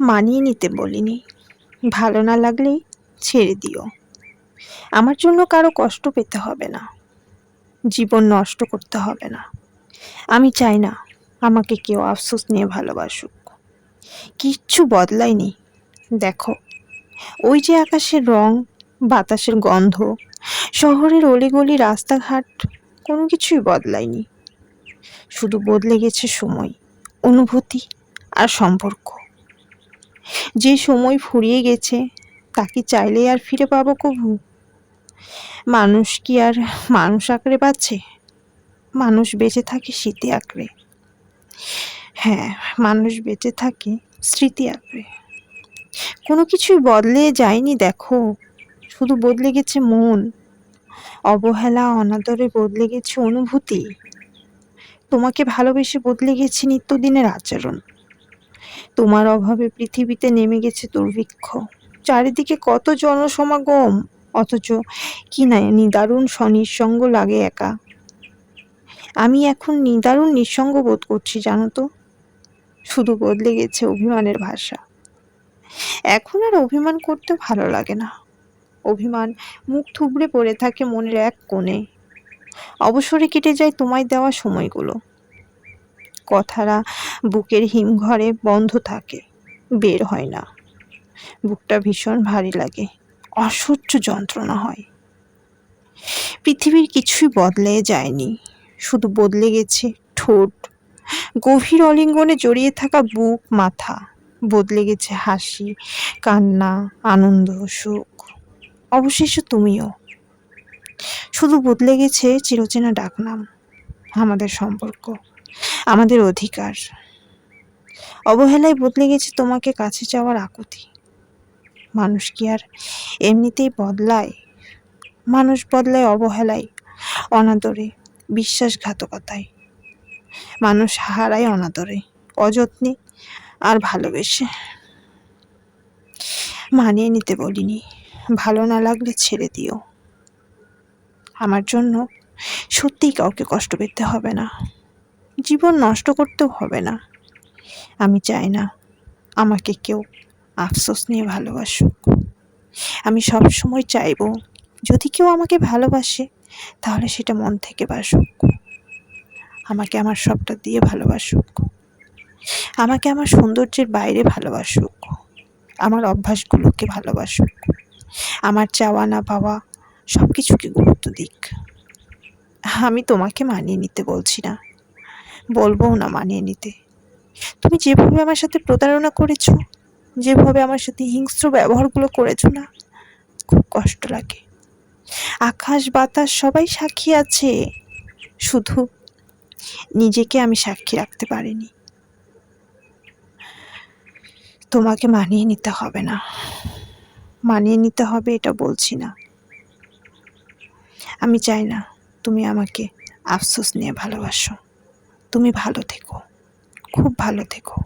মানিয়ে নিতে বলিনি। ভালো না লাগলেই ছেড়ে দিও। আমার জন্য কারও কষ্ট পেতে হবে না। জীবন নষ্ট করতে হবে না। আমি চাই না আমাকে কেউ আফসোস নিয়ে ভালোবাসুক। কিচ্ছু বদলায়নি। দেখো, ওই যে আকাশের রং, বাতাসের গন্ধ, শহরের অলিগলি রাস্তাঘাট, কোনো কিছুই বদলায়নি। শুধু বদলে গেছে সময়, অনুভূতি আর সম্পর্ক। যে সময় ফুরিয়ে গেছে, তাকে চাইলে আর ফিরে পাবো কবু? মানুষ কি আর মানুষ আঁকড়ে পাচ্ছে মানুষ বেঁচে থাকে স্মৃতি আঁকড়ে। হ্যাঁ মানুষ বেঁচে থাকে স্মৃতি আঁকড়ে। কোনো কিছুই বদলে যায়নি, দেখো। শুধু বদলে গেছে মন। অবহেলা, অনাদরে বদলে গেছে অনুভূতি। তোমাকে ভালোবেসে বদলে গেছে নিত্যদিনের আচরণ। তোমার অভাবে পৃথিবীতে নেমে গেছে দুর্ভিক্ষ। চারিদিকে কত জনসমাগম, অথচ কি না নিদারুণ স্বনিঃসঙ্গ লাগে একা। আমি এখন নিদারুণ নিঃসঙ্গ বোধ করছি, জানো তো? শুধু বদলে গেছে অভিমানের ভাষা। এখন আর অভিমান করতে ভালো লাগে না। অভিমান মুখ থুবড়ে পড়ে থাকে মনের এক কোণে। অবসরে কেটে যায় তোমায় দেওয়া সময়গুলো। কথারা বুকের হিমঘরে বন্ধ থাকে, বের হয় না। বুকটা ভীষণ ভারী লাগে, অসহ্য যন্ত্রণা হয়। পৃথিবীর কিছুই বদলে যায়নি, শুধু বদলে গেছে ঠোঁট। গভীর অলিঙ্গনে জড়িয়ে থাকা বুক, মাথা, বদলে গেছে হাসি, কান্না, আনন্দ সুখ অবশেষে তুমিও। শুধু বদলে গেছে চিরচেনা ডাকনাম, আমাদের সম্পর্ক, আমাদের অধিকার। অবহেলায় বদলে গেছে তোমাকে কাছে যাওয়ার আকুতি। মানুষ কি আর এমনিতেই বদলায়? মানুষ বদলায় অবহেলায়, অনাদরে, বিশ্বাসঘাতকতায়। মানুষ হারায় অনাদরে, অযত্নে আর ভালোবেসে। মানিয়ে নিতে বলিনি, ভালো না লাগলে ছেড়ে দিও। আমার জন্য সত্যিই কাউকে কষ্ট পেতে হবে না। জীবন নষ্ট করতেও হবে না। আমি চাই না আমাকে কেউ আফসোস নিয়ে ভালোবাসুক। আমি সব সময় চাইব যদি কেউ আমাকে ভালোবাসে, তাহলে সেটা মন থেকে বাসুক। আমাকে আমার সবটা দিয়ে ভালোবাসুক। আমাকে আমার সৌন্দর্যের বাইরে ভালোবাসুক। আমার অভ্যাসগুলোকে ভালোবাসুক। আমার চাওয়া না পাওয়া সব কিছুকে গুরুত্ব দিক। আমি তোমাকে মানিয়ে নিতে বলছি না। বলব না মানিয়ে নিতে। তুমি যেভাবে আমার সাথে প্রতারণা করেছ, যেভাবে আমার সাথে হিংস্র ব্যবহারগুলো করেছ না, খুব কষ্ট লাগে। আকাশ, বাতাস সবাই সাক্ষী আছে, শুধু নিজেকে আমি সাক্ষী রাখতে পারিনি। তোমাকে মানিয়ে নিতে হবে না। মানিয়ে নিতে হবে এটা বলছি না। আমি চাই না তুমি আমাকে আফসোস নিয়ে ভালোবাসো। তুমি ভালো থেকো। খুব ভালো থেকো।